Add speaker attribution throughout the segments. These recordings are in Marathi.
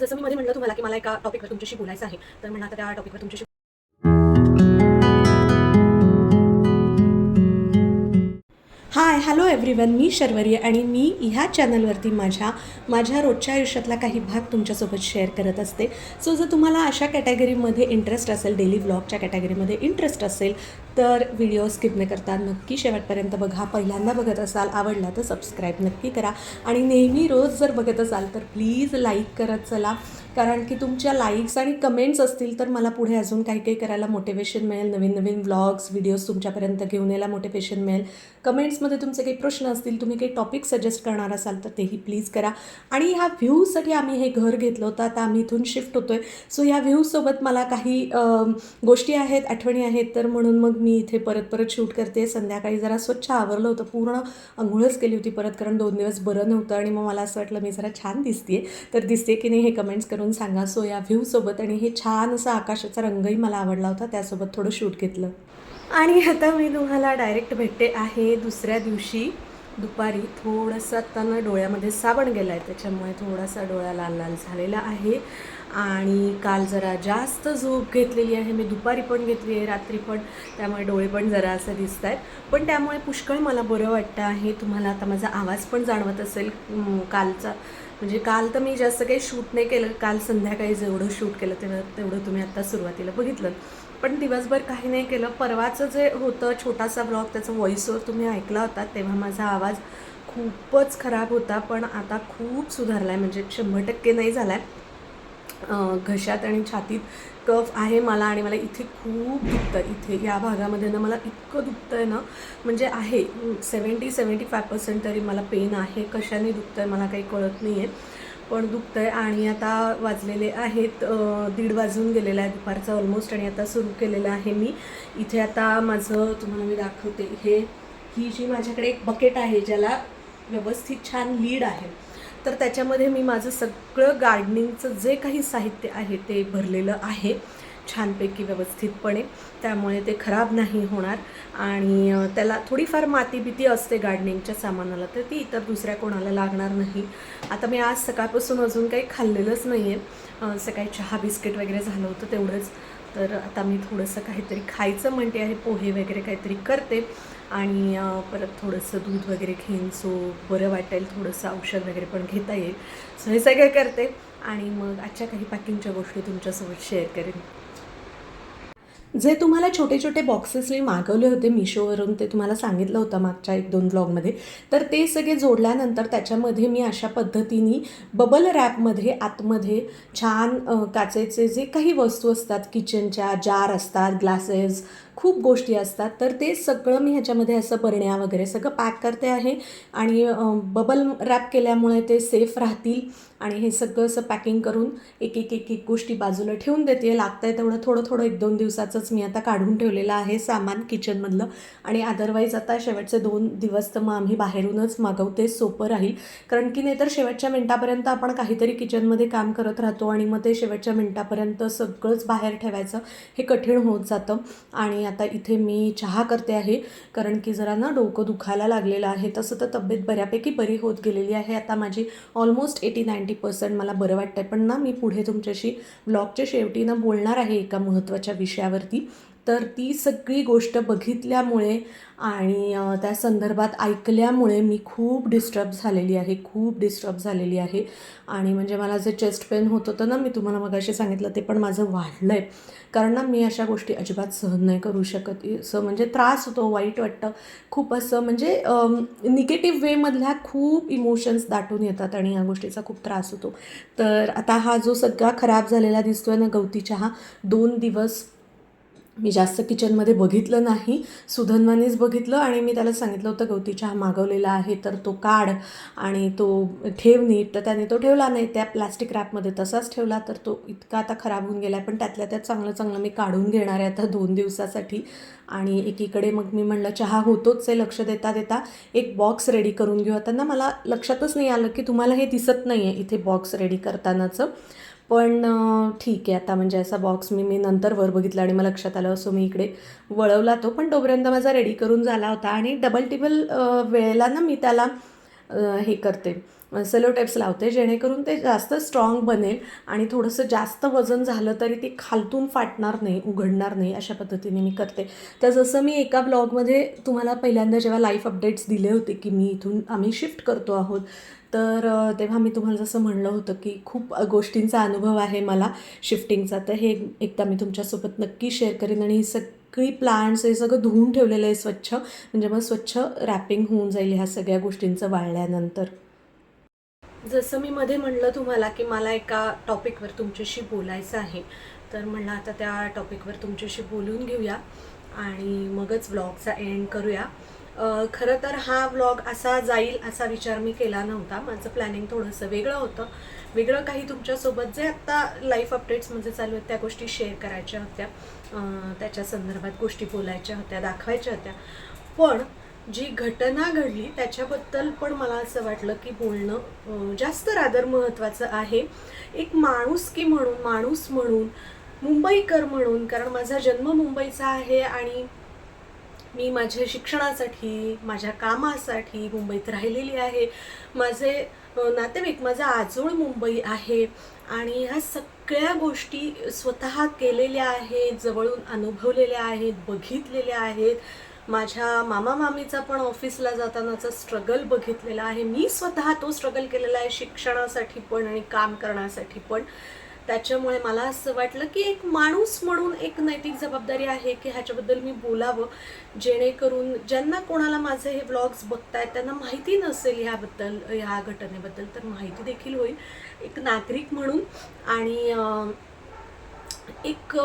Speaker 1: जसं मी मध्ये म्हटलं तुम्हाला की मला एका टॉपिकवर तुमच्याशी बोलायचं आहे तर म्हणा आता त्या टॉपिकवर तुमच्याशी हाय हॅलो एव्हरीवन मी शर्वरी आणि मी ह्या चॅनलवरती माझ्या माझ्या रोजच्या आयुष्यातला काही भाग तुमच्यासोबत शेअर करत असते. सो जर तुम्हाला अशा कॅटेगरीमध्ये इंटरेस्ट असेल डेली व्लॉगच्या कॅटेगरीमध्ये इंटरेस्ट असेल तर व्हिडिओ स्किप न करता नक्की शेवटपर्यंत बघा. पहिल्यांदा बघत असाल आवडला तर सबस्क्राईब नक्की करा. आणि नेहमी रोज जर बघत असाल तर प्लीज लाईक करत चला. कारण की तुमच्या लाईक्स आणि कमेंट्स असतील तर मला पुढे अजून काही काही करायला मोटिवेशन मिळेल. नवीन नवीन व्लॉग्स व्हिडिओज तुमच्यापर्यंत घेऊन यायला मोटिवेशन मिळेल. कमेंट्समध्ये तुमचे काही प्रश्न असतील तुम्ही काही टॉपिक सजेस्ट करणार असाल तर तेही प्लीज करा. आणि ह्या व्ह्यूजसाठी आम्ही हे घर घेतलं होतं. आता आम्ही इथून शिफ्ट होतो आहे सो ह्या व्ह्यूजसोबत मला काही गोष्टी आहेत आठवणी आहेत. तर म्हणून मग मी इथे परत परत शूट करते. संध्याकाळी जरा स्वच्छ आवरलं होतं. पूर्ण आंघोळच केली होती परत कारण दोन दिवस बरं नव्हतं. आणि मग मला असं वाटलं मी जरा छान दिसते तर दिसते की नाही हे कमेंट्स करून सांगा सो या व्ह्यूसोबत आणि हे छान असा आकाशाचा रंगही मला आवडला होता त्यासोबत थोडं शूट घेतलं. आणि आता मी तुम्हाला डायरेक्ट भेटते आहे दुसऱ्या दिवशी दुपारी थोडंसं आत्ताना डोळ्यामध्ये साबण गेला आहे त्याच्यामुळे थोडासा डोळा लाल लाल झालेला आहे. आणि काल जरा जास्त झोप घेतलेली आहे मी दुपारी पण घेतली आहे रात्री पण त्यामुळे डोळे पण जरा असं दिसत आहेत पण त्यामुळे पुष्कळ मला बरं वाटतं आहे तुम्हाला आता माझा आवाज पण जाणवत असेल कालचा म्हणजे काल तर मी जास्त काही शूट नाही केलं. काल संध्याकाळी जेवढं शूट केलं तेवढं तेवढं तुम्ही आत्ता सुरुवातीला बघितलं. पण दिवसभर काही नाही केलं. परवाचं जे होतं छोटासा ब्लॉग त्याचा व्हॉइसवर तुम्ही ऐकला होता तेव्हा माझा आवाज खूपच खराब होता. पण आता खूप सुधारला आहे म्हणजे शंभर टक्के नाही झाला आहे घशात आणि छातीत कफ आहे मला आणि मला इथे खूप दुखतं इथे या भागामध्ये ना मला इतकं दुखतं आहे ना म्हणजे आहे. सेवन्टी सेवन्टी फाय पर्सेंट तरी मला पेन आहे. कशाने दुखतं आहे मला काही कळत नाही आहे पण दुखतं आहे आणि आता वाजलेले आहेत दीड वाजून गेलेलं आहे दुपारचा ऑलमोस्ट आणि आता सुरू केलेलं आहे मी. इथे आता माझं तुम्हाला मी दाखवते हे ही जी माझ्याकडे एक बकेट आहे ज्याला व्यवस्थित छान लीड आहे. तर त्याच्यामध्ये मी माझं सगळं गार्डनिंगचं जे काही साहित्य आहे ते भरलेलं आहे छानपैकी व्यवस्थितपणे. त्यामुळे ते खराब नाही होणार. आणि त्याला थोडीफार माती भीती असते गार्डनिंगच्या सामानाला तर ती इतर दुसऱ्या कोणाला लागणार नाही. आता मी आज सकाळपासून अजून काही खाल्लेलंच नाही आहे सकाळी चहा बिस्किट वगैरे झालं होतं तेवढंच. तर आता मी थोडंसं काहीतरी खायचं म्हणते आहे पोहे वगैरे काहीतरी करते. आणि परत थोडंसं दूध वगैरे घेईन सो बरं वाटेल थोडंसं औषध वगैरे पण घेता येईल. सो हे सगळं करते आणि मग आजच्या काही पॅकिंगच्या गोष्टी तुमच्यासोबत शेअर करेन. जे तुम्हाला छोटे छोटे बॉक्सेस मी मागवले होते मिशोवरून ते तुम्हाला सांगितलं होतं मागच्या एक दोन ब्लॉगमध्ये तर ते सगळे जोडल्यानंतर त्याच्यामध्ये मी अशा पद्धतीने बबल रॅपमध्ये आतमध्ये छान काचेचे जे काही वस्तू असतात किचनच्या जार असतात ग्लासेस खूप गोष्टी असतात. तर ते सगळं मी ह्याच्यामध्ये असं बरण्या वगैरे सगळं पॅक करते आहे. आणि बबल रॅप केल्यामुळे ते सेफ राहतील. आणि हे सगळं असं पॅकिंग करून एक एक एक एक गोष्टी बाजूला ठेवून देते. लागतं आहे तेवढं थोडं थोडं एक दोन दिवसाचंच मी आता काढून ठेवलेलं आहे सामान किचनमधलं. आणि अदरवाईज आता शेवटचे दोन दिवस तर मग आम्ही बाहेरूनच मागवते. सोपं राहील. कारण की नाहीतर शेवटच्या मिनटापर्यंत आपण काहीतरी किचनमध्ये काम करत राहतो आणि मग ते शेवटच्या मिनटापर्यंत सगळंच बाहेर ठेवायचं हे कठीण होत जातं. आणि आता इथे मी चहा करते आहे कारण की जरा ना डोकं दुखायला लागलेलं आहे. तसं तर तब्येत बऱ्यापैकी बरी होत गेलेली आहे. आता माझी ऑलमोस्ट एटी नाईंटी पर्सेंट मला बरं वाटतं आहे पण ना मी पुढे तुमच्याशी ब्लॉगच्या शेवटी ना बोलणार आहे एका महत्त्वाच्या विषयावरती. तर ती सगळी गोष्ट बघितल्यामुळे आणि त्या संदर्भात ऐकल्यामुळे मी खूप डिस्टर्ब झालेली आहे खूप डिस्टर्ब झालेली आहे. आणि म्हणजे मला जे चेस्ट पेन होत होतं ना मी तुम्हाला मगाशी सांगितलं ते पण माझं वाढलं आहे कारण ना मी अशा गोष्टी अजिबात सहन नाही करू शकत. असं म्हणजे त्रास होतो वाईट वाटतं. खूप असं म्हणजे निगेटिव्ह वेमधल्या खूप इमोशन्स दाटून येतात आणि या गोष्टीचा खूप त्रास होतो. तर आता हा जो सगळा खराब झालेला दिसतोय ना गवती चहा दोन दिवस मी जास्त किचनमध्ये बघितलं नाही. सुधन्वानीच बघितलं आणि मी त्याला सांगितलं होतं गवती चहा मागवलेला आहे तर तो काढ आणि तो ठेव नीट. तर त्याने तो ठेवला नाही. त्या प्लॅस्टिक रॅपमध्ये तसाच ठेवला तर तो इतका आता खराब होऊन गेला आहे पण त्यातल्या त्यात चांगलं चांगलं मी काढून घेणार आहे आता दोन दिवसासाठी. आणि एकीकडे मग मी म्हणलं चहा होतोच आहे लक्ष देता देता. एक बॉक्स रेडी करून घेऊ. त्यांना मला लक्षातच नाही आलं की तुम्हाला हे दिसत नाही आहे इथे बॉक्स रेडी करतानाचं. पण ठीक आहे. आता म्हणजे असा बॉक्स मी मी नंतर वर बघितला आणि मला लक्षात आलं असं मी इकडे वळवला तो. पण तोपर्यंत माझा रेडी करून झाला होता आणि डबल टेबल वेळेला ना मी त्याला हे करते. सेलो टेप्स लावते जेणेकरून ते जास्त स्ट्रॉंग बनेल आणि थोडंसं जास्त वजन झालं तरी ती खालतून फाटणार नाही उघडणार नाही अशा पद्धतीने मी करते. तर जसं मी एका ब्लॉगमध्ये तुम्हाला पहिल्यांदा जेव्हा लाईफ अपडेट्स दिले होते की मी इथून आम्ही शिफ्ट करतो आहोत तर तेव्हा मी तुम्हाला जसं म्हणलं होतं की खूप गोष्टींचा अनुभव आहे मला शिफ्टिंगचा. तर हे एकदा मी तुमच्यासोबत नक्की शेअर करेन आणि ही सगळी प्लांट्स हे सगळं धुवून ठेवलेलं आहे स्वच्छ. म्हणजे मग स्वच्छ रॅपिंग होऊन जाईल ह्या सगळ्या गोष्टींचं वाळल्यानंतर. जसं मी मध्ये म्हणलं तुम्हाला की मला एका टॉपिकवर तुमच्याशी बोलायचं आहे. तर म्हणलं आता त्या टॉपिकवर तुमच्याशी बोलून घेऊया आणि मगच व्लॉगचा एंड करूया. खरं तर हा व्लॉग असा जाईल असा विचार मी केला नव्हता. माझं प्लॅनिंग थोडंसं वेगळं होतं. वेगळं काही तुमच्यासोबत जे आत्ता लाईफ अपडेट्समध्ये चालू आहेत त्या गोष्टी शेअर करायच्या होत्या. त्याच्या संदर्भात गोष्टी बोलायच्या होत्या दाखवायच्या होत्या. पण जी घटना घडली त्याच्याबद्दल पण मला असं वाटलं की बोलणं जास्त रादर महत्त्वाचं आहे. एक माणूस की म्हणून माणूस म्हणून मुंबईकर म्हणून कारण माझा जन्म मुंबईचा आहे आणि मी माझ्या शिक्षणासाठी माझ्या कामासाठी मुंबईत राहिलेली आहे. माझे नातेवाईक माझा आजोळ मुंबई आहे आणि ह्या सगळ्या गोष्टी स्वतः केलेल्या आहेत जवळून अनुभवलेल्या आहेत बघितलेल्या आहेत. माझ्या मामा मामीचा पण ऑफिसला जातानाचा स्ट्रगल बघितलेला आहे. मी स्वतः तो स्ट्रगल केलेला आहे शिक्षणासाठी पण आणि काम करण्यासाठी पण. त्याच्यामुळे मला असं वाटलं की एक माणूस म्हणून एक नैतिक जबाबदारी आहे की ह्याच्याबद्दल मी बोलावं. जेणेकरून ज्यांना कोणाला माझे हे ब्लॉग्स बघतायत त्यांना माहिती नसेल ह्याबद्दल ह्या घटनेबद्दल तर माहिती देखील होईल. एक नागरिक म्हणून आणि एक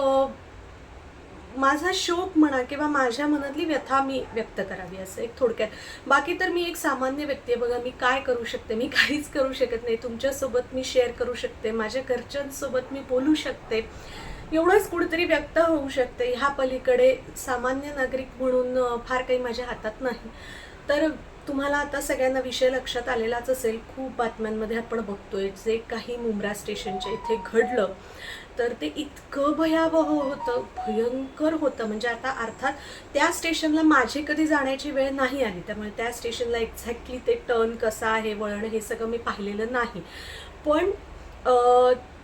Speaker 1: माझा शोक म्हणा किंवा माझ्या मनातली व्यथा मी व्यक्त करावी असं एक थोडक्यात. बाकी तर मी एक सामान्य व्यक्ती आहे. बघा मी काय करू शकते? मी काहीच करू शकत नाही. तुमच्यासोबत मी शेअर करू शकते. माझ्या घरच्यांसोबत मी बोलू शकते. एवढंच कुठेतरी व्यक्त होऊ शकते. ह्या पलीकडे सामान्य नागरिक म्हणून फार काही माझ्या हातात नाही. तर तुम्हाला आता सगळ्यांना विषय लक्षात आलेलाच असेल. खूप बातम्यांमध्ये आपण बघतोय जे काही मुंब्रा स्टेशनच्या इथे घडलं. तर ते इतकं भयावह होतं भयंकर होतं. म्हणजे आता अर्थात त्या स्टेशनला माझी कधी जाण्याची वेळ नाही आली. त्यामुळे त्या स्टेशनला एक्झॅक्टली ते टर्न कसं आहे वळण हे सगळं मी पाहिलेलं नाही. पण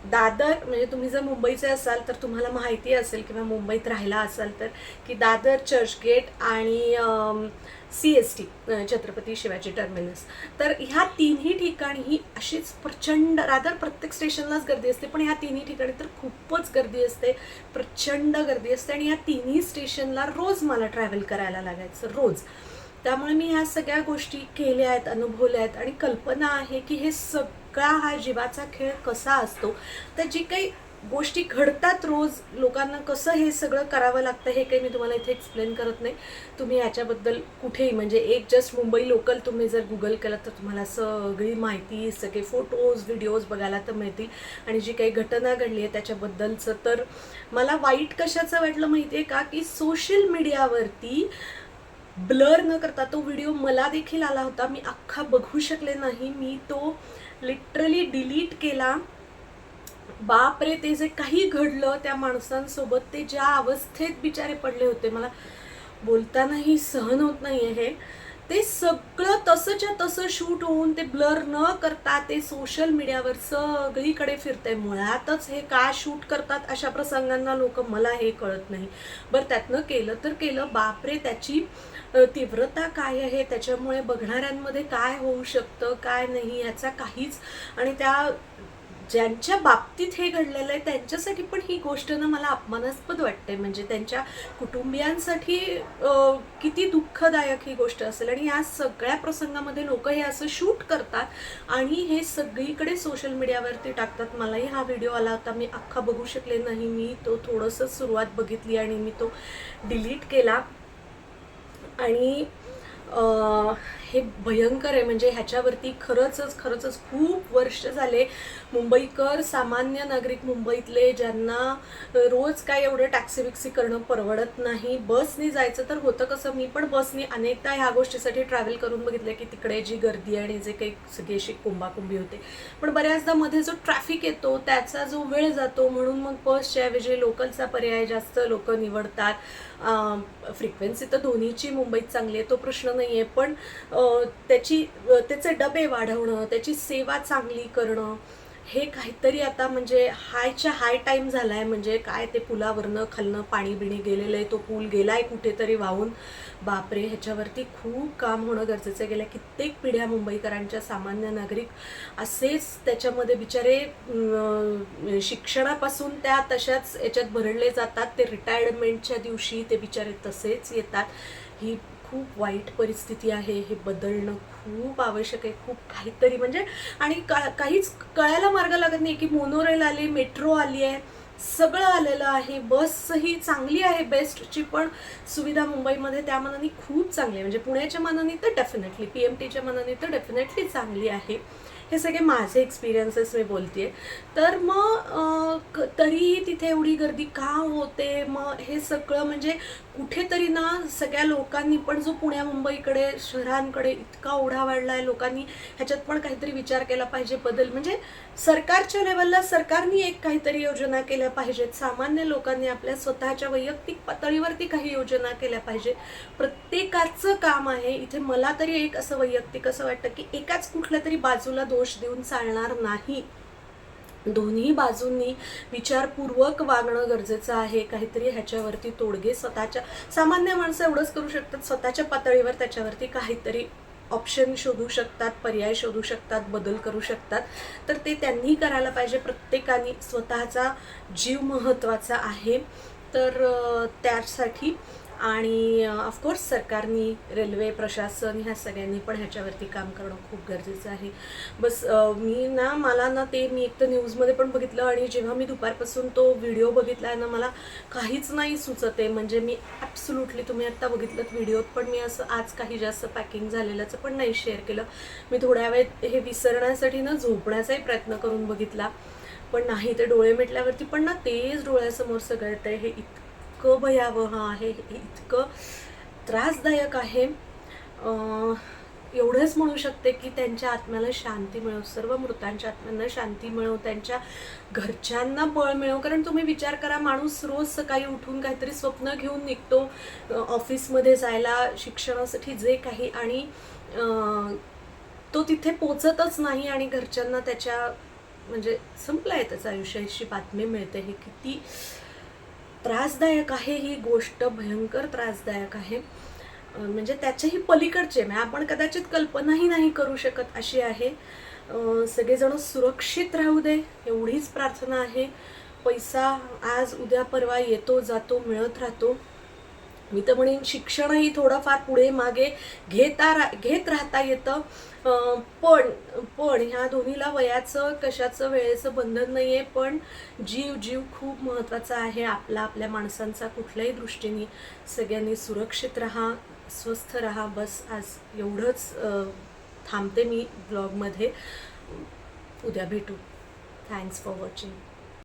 Speaker 1: दादर म्हणजे तुम्ही जर मुंबईचे असाल तर तुम्हाला माहिती असेल किंवा मुंबईत राहिला असाल तर की दादर चर्चगेट आणि C S T Chhatrapati Shivaji terminus. तर ह्या तिन्ही ठिकाणी ही अशीच प्रचंड रादर प्रत्येक स्टेशनलाच गर्दी असते पण ह्या तिन्ही ठिकाणी तर खूपच गर्दी असते प्रचंड गर्दी असते आणि या तिन्ही स्टेशनला रोज मला ट्रॅव्हल करायला लागायचं रोज. त्यामुळे मी ह्या सगळ्या गोष्टी केल्या आहेत अनुभवल्या आहेत आणि कल्पना आहे की हे सगळा हा जीवाचा खेळ कसा असतो? तर जी काही गोष्टी घडतात रोज लोकांना कसं हे सगळं करावं लागतं हे काही मी तुम्हाला इथे एक्सप्लेन करत नाही. तुम्ही याच्याबद्दल कुठेही म्हणजे एक जस्ट मुंबई लोकल तुम्ही जर गुगल केलं तर तुम्हाला सगळी माहिती सगळे फोटोज व्हिडिओज बघायला तर मिळतील. आणि जी काही घटना घडली आहे त्याच्याबद्दलचं तर मला वाईट कशाचं वाटलं माहिती आहे का की सोशल मीडियावरती ब्लर न करता तो व्हिडिओ मला देखील आला होता. मी अख्खा बघू शकले नाही. मी तो लिटरली डिलीट केला. बापरे ते जे काही घडलं त्या माणसांसोबत ते ज्या अवस्थेत बिचारे पडले होते मला बोलतानाही सहन होत नाही आहे ते सगळं तसंच्या तसं शूट होऊन ते ब्लर न करता ते सोशल मीडियावर सगळीकडे फिरतंय. मुळातच हे का शूट करतात अशा प्रसंगांना लोक मला हे कळत नाही. बरं त्यातनं केलं तर केलं. बापरे त्याची तीव्रता काय आहे? त्याच्यामुळे बघणाऱ्यांमध्ये काय होऊ शकतं काय नाही याचा काहीच आणि त्या ज्यांच्या बाबतीत हे घडलेलं आहे त्यांच्यासाठी पण ही गोष्ट ना मला अपमानास्पद वाटते म्हणजे त्यांच्या कुटुंबियांसाठी किती दुःखदायक ही गोष्ट असेल. आणि या सगळ्या प्रसंगामध्ये लोक हे असं शूट करतात आणि हे सगळीकडे सोशल मीडियावरती टाकतात. मलाही हा व्हिडिओ आला होता. मी अख्खा बघू शकले नाही. मी तो थोडंसं सुरुवात बघितली आणि मी तो डिलीट केला. आणि हे भयंकर आहे. म्हणजे ह्याच्यावरती खरंचच खरंचच खूप वर्ष झाले मुंबईकर सामान्य नागरिक मुंबईतले ज्यांना रोज काय एवढं टॅक्सी विक्सी करणं परवडत नाही. बसनी जायचं तर होतं कसं मी पण बसनी अनेकदा ह्या गोष्टीसाठी ट्रॅव्हल करून बघितलं की तिकडे जी गर्दी आणि जे काही सगळी अशी कुंभाकुंभी होते. पण बऱ्याचदा मध्ये जो ट्रॅफिक येतो त्याचा जो वेळ जातो म्हणून मग बसच्या ऐवजी लोकलचा पर्याय जास्त लोक निवडतात. फ्रिक्वेन्सी तर दोन्हीची मुंबईत चांगली आहे तो प्रश्न नाही आहे पण त्याची त्याचे डबे वाढवणं त्याची सेवा चांगली करणं हे काहीतरी आता म्हणजे हायच्या हाय टाईम झाला आहे म्हणजे काय ते पुलावरनं खालनं पाणी बिणी गेलेलं आहे तो पूल गेला आहे कुठेतरी वाहून. बापरे ह्याच्यावरती खूप काम होणं गरजेचं आहे. गेल्या कित्येक पिढ्या मुंबईकरांच्या सामान्य नागरिक असेच त्याच्यामध्ये बिचारे शिक्षणापासून त्या तशाच याच्यात भरडले जातात. ते रिटायरमेंटच्या दिवशी ते बिचारे तसेच येतात. ही खूप वाईट परिस्थिती आहे हे बदलणं खूप आवश्यक आहे खूप काहीतरी म्हणजे आणि का काहीच कळायला मार्ग लागत नाही की मोनोरेल आली मेट्रो आली आहे सगळं आलेलं आहे बसही चांगली आहे बेस्टची पण सुविधा मुंबईमध्ये त्या मनाने खूप चांगली आहे. म्हणजे पुण्याच्या मनाने तर डेफिनेटली पी एम टीच्या मनाने तर डेफिनेटली चांगली आहे. हे सगळे माझे एक्सपिरियन्सेस मी बोलते तर मग क- तरीही तिथे एवढी गर्दी का होते? मग हे सगळं म्हणजे कुठेतरी ना सगळ्या लोकांनी पण जो पुण्या मुंबईकडे शहरांकडे इतका ओढा वाढला आहे लोकांनी ह्याच्यात पण काहीतरी विचार केला पाहिजे बदल. म्हणजे सरकारच्या लेवलला सरकारनी एक काहीतरी योजना केल्या पाहिजेत. सामान्य लोकांनी आपल्या स्वतःच्या वैयक्तिक पातळीवरती काही योजना केल्या पाहिजे प्रत्येकाचं काम आहे. इथे मला तरी एक असं वैयक्तिक असं वाटतं की एकाच कुठल्या तरी बाजूला दोष देऊन चालणार नाही. दोन्ही बाजूंनी विचारपूर्वक वागणं गरजेचं आहे. काहीतरी ह्याच्यावरती तोडगे स्वतःच्या सामान्य माणसं एवढंच करू शकतात स्वतःच्या पातळीवर त्याच्यावरती काहीतरी ऑप्शन शोधू शकतात पर्याय शोधू शकतात बदल करू शकतात. तर ते त्यांनी करायला पाहिजे. प्रत्येकाने स्वतःचा जीव महत्त्वाचा आहे. तर त्यासाठी आणि ऑफकोर्स सरकारनी रेल्वे प्रशासन ह्या सगळ्यांनी पण ह्याच्यावरती काम करणं खूप गरजेचं आहे. बस मी ना मला ना ते मी एक तर न्यूजमध्ये पण बघितलं आणि जेव्हा मी दुपारपासून तो व्हिडिओ बघितला आहे ना मला काहीच नाही सुचत आहे. म्हणजे मी ॲब्सुलुटली तुम्ही आत्ता बघितलं व्हिडिओत पण मी असं आज काही जास्त पॅकिंग झालेल्याचं पण नाही शेअर केलं. मी थोड्या वेळ हे विसरण्यासाठी ना झोपण्याचाही प्रयत्न करून बघितला. पण नाही ते डोळे मिटल्यावरती पण ना तेच डोळ्यासमोर सगळं ते आहे हे इतकं भयावह आहे हे इतकं त्रासदायक आहे. एवढंच म्हणू शकते की त्यांच्या आत्म्याला शांती मिळव सर्व मृतांच्या आत्म्यांना शांती मिळव त्यांच्या घरच्यांना बळ मिळव कारण तुम्ही विचार करा माणूस रोज सकाळी उठून काहीतरी स्वप्न घेऊन निघतो ऑफिसमध्ये जायला शिक्षणासाठी जे काही आणि तो तिथे पोचतच नाही आणि घरच्यांना त्याच्या म्हणजे संपलं आहे त्याचं आयुष्याची बातमी मिळते. हे किती त्रासदायक आहे ही गोष्ट भयंकर त्रासदायक आहे. म्हणजे त्याच्याही पलीकडचे म्हणजे आपण कदाचित कल्पनाही नाही करू शकत अशी आहे. सगळेजण सुरक्षित राहू दे एवढीच प्रार्थना आहे. पैसा आज उद्या परवा येतो जातो मिळत राहतो. मी तर म्हणेन शिक्षणही थोडंफार पुढे मागे घेता रा घेत राहता येतं. पण पण ह्या दोन्हीला वयाचं कशाचं वेळेचं बंधन नाही आहे पण जीव जीव खूप महत्त्वाचा आहे आपला आपल्या माणसांचा कुठल्याही दृष्टीने. सगळ्यांनी सुरक्षित राहा स्वस्थ राहा. बस आज एवढंच थांबते मी ब्लॉगमध्ये. उद्या भेटू. Thanks for watching